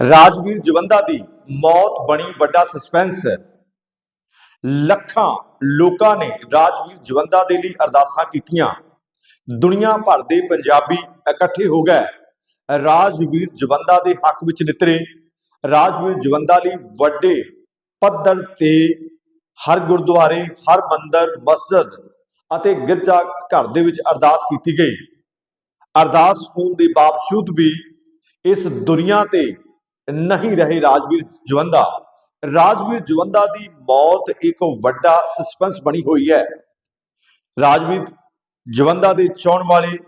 ਰਾਜਵੀਰ ਜਵੰਦਾ ਦੀ ਮੌਤ ਬਣੀ, ਵੱਡਾ ਸਸਪੈਂਸ ਲੱਖਾਂ ਲੋਕਾਂ ਨੇ ਰਾਜਵੀਰ ਜਵੰਦਾ ਦੇ ਲਈ ਅਰਦਾਸਾਂ ਕੀਤੀਆਂ। ਦੁਨੀਆ ਭਰ ਦੇ ਪੰਜਾਬੀ ਇਕੱਠੇ ਹੋ ਗਏ। ਰਾਜਵੀਰ ਜਵੰਦਾ ਦੇ ਹੱਕ ਵਿੱਚ ਨਿਤਰੇ। ਰਾਜਵੀਰ ਜਵੰਦਾ ਲਈ ਵੱਡੇ ਪੱਧਰ ਤੇ ਹਰ ਗੁਰਦੁਆਰੇ, ਹਰ ਮੰਦਰ, ਮਸਜਿਦ ਅਤੇ ਗਿਰਜਾ ਘਰ ਦੇ ਵਿੱਚ ਅਰਦਾਸ ਕੀਤੀ ਗਈ। ਅਰਦਾਸ ਹੋਣ ਦੇ ਬਾਵਜੂਦ ਵੀ ਇਸ ਦੁਨੀਆ ਤੇ ਨਹੀਂ ਰਹੇ ਰਾਜਵੀਰ ਜਵੰਦਾ। ਰਾਜਵੀਰ ਜਵੰਦਾ ਦੀ ਮੌਤ ਇੱਕ ਵੱਡਾ ਸਸਪੈਂਸ ਬਣੀ ਹੋਈ ਹੈ। ਰਾਜਵੀਰ ਜਵੰਦਾ ਦੇ ਚਾਹਣ ਵਾਲੇ,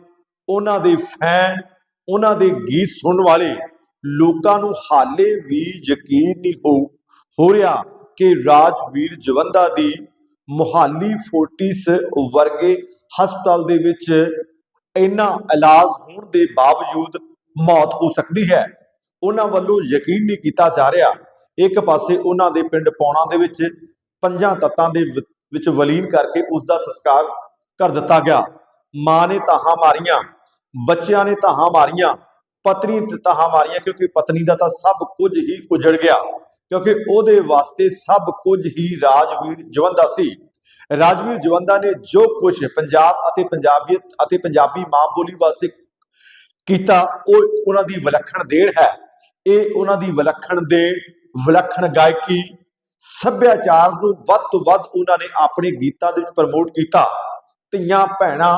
ਉਹਨਾਂ ਦੇ ਫੈਨ ਉਹਨਾਂ ਦੇ ਗੀਤ ਸੁਣਨ ਵਾਲੇ, ਲੋਕਾਂ ਨੂੰ ਹਾਲੇ ਵੀ ਯਕੀਨ ਨਹੀਂ ਹੋ ਹੋ ਰਿਹਾ ਕਿ ਰਾਜਵੀਰ ਜਵੰਦਾ ਦੀ ਮੁਹਾਲੀ ਫੋਰਟਿਸ ਵਰਗੇ ਹਸਪਤਾਲ ਦੇ ਵਿੱਚ ਇੰਨਾ ਇਲਾਜ ਹੋਣ ਦੇ ਬਾਵਜੂਦ ਮੌਤ ਹੋ ਸਕਦੀ ਹੈ। ਉਹਨਾਂ ਵੱਲੋਂ ਯਕੀਨ ਨਹੀਂ ਕੀਤਾ ਜਾ ਰਿਹਾ। ਇੱਕ ਪਾਸੇ ਉਹਨਾਂ ਦੇ ਪਿੰਡ ਪੌਣਾ ਦੇ ਵਿੱਚ ਪੰਜਾਂ ਤੱਤਾਂ ਦੇ ਵਿੱਚ ਵਲੀਨ ਕਰਕੇ ਉਸ ਦਾ ਸੰਸਕਾਰ ਕਰ ਦਿੱਤਾ ਗਿਆ। ਮਾਂ ਨੇ ਤਾਹਾਂ ਮਾਰੀਆਂ, ਬੱਚਿਆਂ ਨੇ ਤਾਹਾਂ ਮਾਰੀਆਂ, ਪਤਨੀ ਨੇ ਤਾਹਾਂ ਮਾਰੀਆਂ ਕਿਉਂਕਿ ਪਤਨੀ ਦਾ ਤਾਂ ਸਭ ਕੁਝ ਹੀ ਉਜੜ ਗਿਆ। ਕਿਉਂਕਿ ਉਹਦੇ ਵਾਸਤੇ ਸਭ ਕੁਝ ਹੀ ਰਾਜਵੀਰ ਜਵੰਦਾ ਸੀ। ਰਾਜਵੀਰ ਜਵੰਦਾ ਨੇ ਜੋ ਕੁਝ ਪੰਜਾਬ ਅਤੇ ਪੰਜਾਬੀਅਤ ਅਤੇ ਪੰਜਾਬੀ ਮਾਂ ਬੋਲੀ ਵਾਸਤੇ ਕੀਤਾ, ਉਹ ਉਹਨਾਂ ਦੀ ਵਿਲੱਖਣ ਦੇਣ ਹੈ। ਇਹ ਉਹਨਾਂ ਦੀ ਵਿਲੱਖਣ ਦੇ ਵਿਲੱਖਣ ਗਾਇਕੀ ਸੱਭਿਆਚਾਰ ਨੂੰ ਵੱਧ ਤੋਂ ਵੱਧ ਉਹਨਾਂ ਨੇ ਆਪਣੇ ਗੀਤਾਂ ਦੇ ਵਿੱਚ ਪ੍ਰਮੋਟ ਕੀਤਾ। ਧੀਆਂ ਭੈਣਾਂ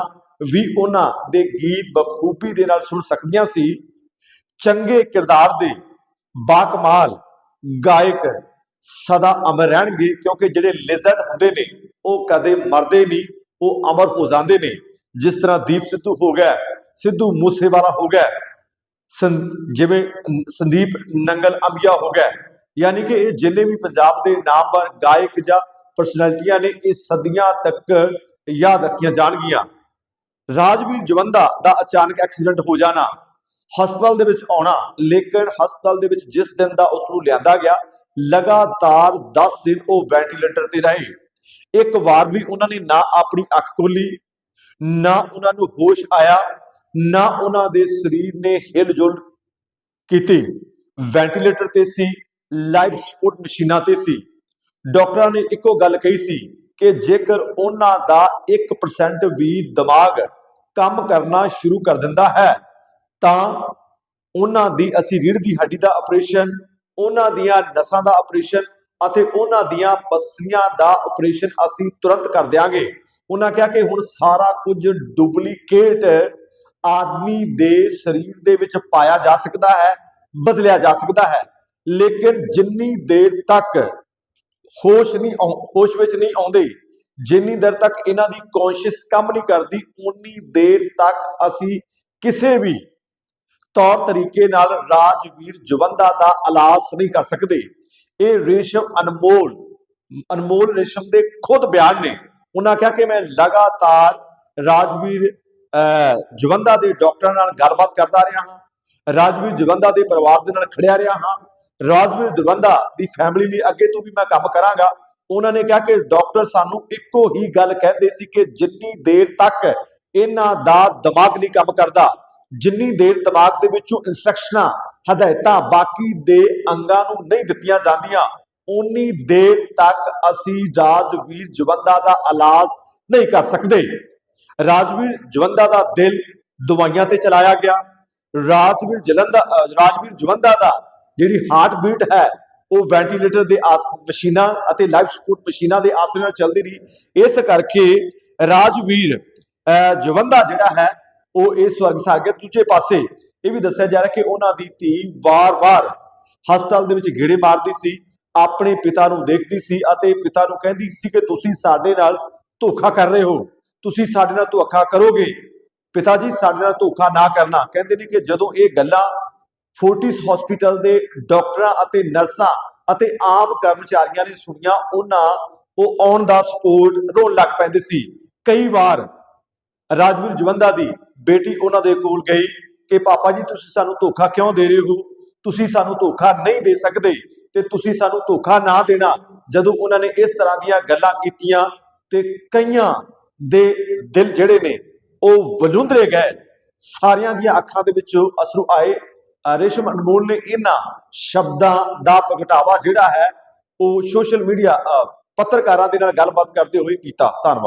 ਵੀ ਉਹਨਾਂ ਦੇ ਗੀਤ ਬਖੂਬੀ ਦੇ ਨਾਲ ਸੁਣ ਸਕਦੀਆਂ ਸੀ। ਚੰਗੇ ਕਿਰਦਾਰ ਦੇ ਬਾਕਮਾਲ ਗਾਇਕ ਸਦਾ ਅਮਰ ਰਹਿਣਗੇ ਕਿਉਂਕਿ ਜਿਹੜੇ ਲਿਜੈਂਡ ਹੁੰਦੇ ਨੇ, ਉਹ ਕਦੇ ਮਰਦੇ ਨਹੀਂ, ਉਹ ਅਮਰ ਹੋ ਜਾਂਦੇ ਨੇ। ਜਿਸ ਤਰ੍ਹਾਂ ਦੀਪ ਸਿੱਧੂ ਹੋ ਗਿਆ, ਸਿੱਧੂ ਮੂਸੇਵਾਲਾ ਹੋ ਗਿਆ ਜਿਵੇਂ ਸੰਦੀਪ ਨੰਗਲ ਅੰਬੀਆ ਹੋ ਗਿਆ। ਯਾਨੀ ਕਿ ਇਹ ਜਿੰਨੇ ਵੀ ਪੰਜਾਬ ਦੇ ਨਾਮਵਰ ਗਾਇਕ ਜਾਂ ਪਰਸਨੈਲਿਟੀਆਂ ਨੇ, ਇਹ ਸਦੀਆਂ ਤੱਕ ਯਾਦ ਰੱਖੀਆਂ ਜਾਣਗੀਆਂ। ਰਾਜਵੀਰ ਜਵੰਦਾ ਦਾ ਅਚਾਨਕ ਐਕਸੀਡੈਂਟ ਹੋ ਜਾਣਾ, ਹਸਪਤਾਲ ਦੇ ਵਿੱਚ ਆਉਣਾ, ਲੇਕਿਨ ਹਸਪਤਾਲ ਦੇ ਵਿੱਚ ਜਿਸ ਦਿਨ ਦਾ ਉਸ ਨੂੰ ਲਿਆਂਦਾ ਗਿਆ, ਲਗਾਤਾਰ 10 ਦਿਨ ਉਹ ਵੈਂਟੀਲੇਟਰ ਤੇ ਰਹੇ। ਇੱਕ ਵਾਰ ਵੀ ਉਹਨਾਂ ਨੇ ਨਾ ਆਪਣੀ ਅੱਖ ਖੋਲੀ ਨਾ ਉਹਨਾਂ ਨੂੰ ਹੋਸ਼ ਆਇਆ ਨਾ ਉਹਨਾਂ ਦੇ ਸਰੀਰ ਨੇ ਹਿਲਜੁਲ ਕੀਤੀ। ਵੈਂਟੀਲੇਟਰ ਤੇ ਸੀ ਲਾਈਫ ਸਪੋਰਟ ਮਸ਼ੀਨਾਂ ਤੇ ਸੀ। ਡਾਕਟਰਾਂ ਨੇ ਇੱਕੋ ਗੱਲ ਕਹੀ ਸੀ ਕਿ ਜੇਕਰ ਉਹਨਾਂ ਦਾ 1% ਵੀ ਦਿਮਾਗ ਕੰਮ ਕਰਨਾ ਸ਼ੁਰੂ ਕਰ ਦਿੰਦਾ ਹੈ, ਤਾਂ ਉਹਨਾਂ ਦੀ ਅਸੀਂ ਰੀੜ੍ਹ ਦੀ ਹੱਡੀ ਦਾ ਆਪਰੇਸ਼ਨ ਉਹਨਾਂ ਦੀਆਂ ਨਸਾਂ ਦਾ ਆਪਰੇਸ਼ਨ ਅਤੇ ਉਹਨਾਂ ਦੀਆਂ ਪਸਲੀਆਂ ਦਾ ਆਪਰੇਸ਼ਨ ਅਸੀਂ ਤੁਰੰਤ ਕਰ ਦਿਆਂਗੇ। ਉਹਨਾਂ ਕਿਹਾ ਕਿ ਹੁਣ ਸਾਰਾ ਕੁਝ ਡੁਪਲੀਕੇਟ ਆਦਮੀ ਦੇ ਸਰੀਰ ਦੇ ਵਿੱਚ ਪਾਇਆ ਜਾ ਸਕਦਾ ਹੈ, ਬਦਲਿਆ ਜਾ ਸਕਦਾ ਹੈ। ਲੇਕਿਨ ਜਿੰਨੀ ਦੇਰ ਤੱਕ ਹੋਸ਼ ਨਹੀਂ ਹੋਸ਼ ਵਿੱਚ ਨਹੀਂ ਆਉਂਦੇ, ਜਿੰਨੀ ਦੇਰ ਤੱਕ ਇਹਨਾਂ ਦੀ ਕੌਨਸ਼ੀਅਸ ਕੰਮ ਨਹੀਂ ਕਰਦੀ, ਉਨੀ ਦੇਰ ਤੱਕ ਅਸੀਂ ਕਿਸੇ ਵੀ ਤੌਰ ਤਰੀਕੇ ਨਾਲ ਰਾਜਵੀਰ ਜਵੰਦਾ ਦਾ ਇਲਾਜ ਨਹੀਂ ਕਰ ਸਕਦੇ। ਇਹ ਰੇਸ਼ਮ ਅਨਮੋਲ ਅਨਮੋਲ ਰੇਸ਼ਮ ਦੇ ਖੁਦ ਬਿਆਨ ਨੇ। ਉਹਨਾਂ ਕਿਹਾ ਕਿ ਮੈਂ ਲਗਾਤਾਰ ਰਾਜਵੀਰ ਜਵੰਦਾ ਦੇ ਡਾਕਟਰਾਂ ਨਾਲ ਗੱਲਬਾਤ ਕਰਦਾ ਰਿਹਾ ਹਾਂ। ਰਾਜਵੀਰ ਜਵੰਦਾ ਦੇ ਪਰਿਵਾਰ ਦੇ ਨਾਲ ਖੜਿਆ ਰਿਹਾ ਹਾਂ। ਰਾਜਵੀਰ ਜਵੰਦਾ ਦੀ ਫੈਮਿਲੀ ਲਈ ਅੱਗੇ ਤੋਂ ਵੀ ਮੈਂ ਕੰਮ ਕਰਾਂਗਾ। ਉਹਨਾਂ ਨੇ ਕਿਹਾ ਕਿ ਡਾਕਟਰ ਸਾਨੂੰ ਇੱਕੋ ਹੀ ਗੱਲ ਕਹਿੰਦੇ ਸੀ ਕਿ ਜਿੰਨੀ ਦੇਰ ਤੱਕ ਇਹਨਾਂ ਦਾ ਦਿਮਾਗ ਨਹੀਂ ਕੰਮ ਕਰਦਾ, ਜਿੰਨੀ ਦੇਰ ਦਿਮਾਗ ਦੇ ਵਿੱਚੋਂ ਇਨਸਟਰਕਸ਼ਨਾਂ ਹਦਾਇਤਾਂ ਬਾਕੀ ਦੇ ਅੰਗਾਂ ਨੂੰ ਨਹੀਂ ਦਿੱਤੀਆਂ ਜਾਂਦੀਆਂ ਉਨੀ ਦੇਰ ਤੱਕ ਅਸੀਂ ਰਾਜਵੀਰ ਜਵੰਦਾ ਦਾ ਇਲਾਜ ਨਹੀਂ ਕਰ ਸਕਦੇ। ਰਾਜਵੀਰ ਜਵੰਦਾ ਦਾ ਦਿਲ ਦਵਾਈਆਂ ਤੇ ਚਲਾਇਆ ਗਿਆ। ਰਾਜਵੀਰ ਜਲੰਦਾ ਰਾਜਵੀਰ ਜਵੰਦਾ ਦਾ ਜਿਹੜੀ ਹਾਰਟ ਬੀਟ ਹੈ, ਉਹ ਵੈਂਟੀਲੇਟਰ ਦੇ ਆਸ ਮਸ਼ੀਨਾਂ ਅਤੇ ਲਾਈਫ ਸਪੋਰਟ ਮਸ਼ੀਨਾਂ ਦੇ ਆਸਰੇ ਨਾਲ ਚੱਲਦੀ ਰਹੀ। ਇਸ ਕਰਕੇ ਰਾਜਵੀਰ, ਅਹ, ਜਵੰਦਾ ਜਿਹੜਾ ਹੈ, ਉਹ ਇਸ ਸਵਰਗ ਸਾਗੇ ਦੂਜੇ ਪਾਸੇ, ਇਹ ਵੀ ਦੱਸਿਆ ਜਾ ਰਿਹਾ ਕਿ ਉਹਨਾਂ ਦੀ ਧੀ ਵਾਰ-ਵਾਰ ਹਸਪਤਾਲ ਦੇ ਵਿੱਚ ਗੇੜੇ ਮਾਰਦੀ ਸੀ, ਆਪਣੇ ਪਿਤਾ ਨੂੰ ਦੇਖਦੀ ਸੀ ਅਤੇ ਪਿਤਾ ਨੂੰ ਕਹਿੰਦੀ ਸੀ ਕਿ ਤੁਸੀਂ ਸਾਡੇ ਨਾਲ ਧੋਖਾ ਕਰ ਰਹੇ ਹੋ। ਤੁਸੀਂ ਸਾਡੇ ਨਾਲ ਧੋਖਾ ਕਰੋਗੇ। ਪਿਤਾ ਜੀ, ਸਾਡੇ ਨਾਲ ਧੋਖਾ ਨਾ ਕਰਨਾ। ਕਹਿੰਦੇ ਨੇ ਕਿ ਜਦੋਂ ਇਹ ਗੱਲਾਂ ਫੋਰਟਿਸ ਹਸਪੀਟਲ ਦੇ ਡਾਕਟਰਾਂ ਅਤੇ ਨਰਸਾਂ ਅਤੇ ਆਮ ਕਰਮਚਾਰੀਆਂ ਨੇ ਸੁਣੀਆਂ, ਉਹਨਾਂ ਉਹ ਔਨ ਦਾ ਸਪੋਰਟ ਰੋਣ ਲੱਗ ਪੈਂਦੇ ਸੀ। ਕਈ ਵਾਰ ਰਾਜਵੀਰ ਜਵੰਦਾ ਦੀ ਬੇਟੀ ਉਹਨਾਂ ਦੇ ਕੋਲ ਗਈ ਕਿ, ਪਾਪਾ ਜੀ, ਤੁਸੀਂ ਸਾਨੂੰ ਧੋਖਾ ਕਿਉਂ ਦੇ ਰਹੇ ਹੋ? ਤੁਸੀਂ ਸਾਨੂੰ ਧੋਖਾ ਨਹੀਂ ਦੇ ਸਕਦੇ ਤੇ ਤੁਸੀਂ ਸਾਨੂੰ ਧੋਖਾ ਨਾ ਦੇਣਾ। ਜਦੋਂ ਉਹਨਾਂ ਨੇ ਇਸ ਤਰ੍ਹਾਂ ਦੀਆਂ ਗੱਲਾਂ ਕੀਤੀਆਂ ਤੇ ਕਈਆਂ ਦੇ ਦਿਲ ਜਿਹੜੇ ਨੇ, ਉਹ ਬਲੁੰਦਰੇ ਗਏ। ਸਾਰਿਆਂ ਦੀਆਂ ਅੱਖਾਂ ਦੇ ਵਿੱਚ ਅਸਰੂ ਆਏ। ਰੇਸ਼ਮ ਅਨਮੋਲ ਨੇ ਇਹਨਾਂ ਸ਼ਬਦਾਂ ਦਾ ਪ੍ਰਗਟਾਵਾ ਜਿਹੜਾ ਹੈ, ਉਹ ਸੋਸ਼ਲ ਮੀਡੀਆ ਪੱਤਰਕਾਰਾਂ ਦੇ ਨਾਲ ਗੱਲਬਾਤ ਕਰਦੇ ਹੋਏ ਕੀਤਾ। ਧੰਨਵਾਦ।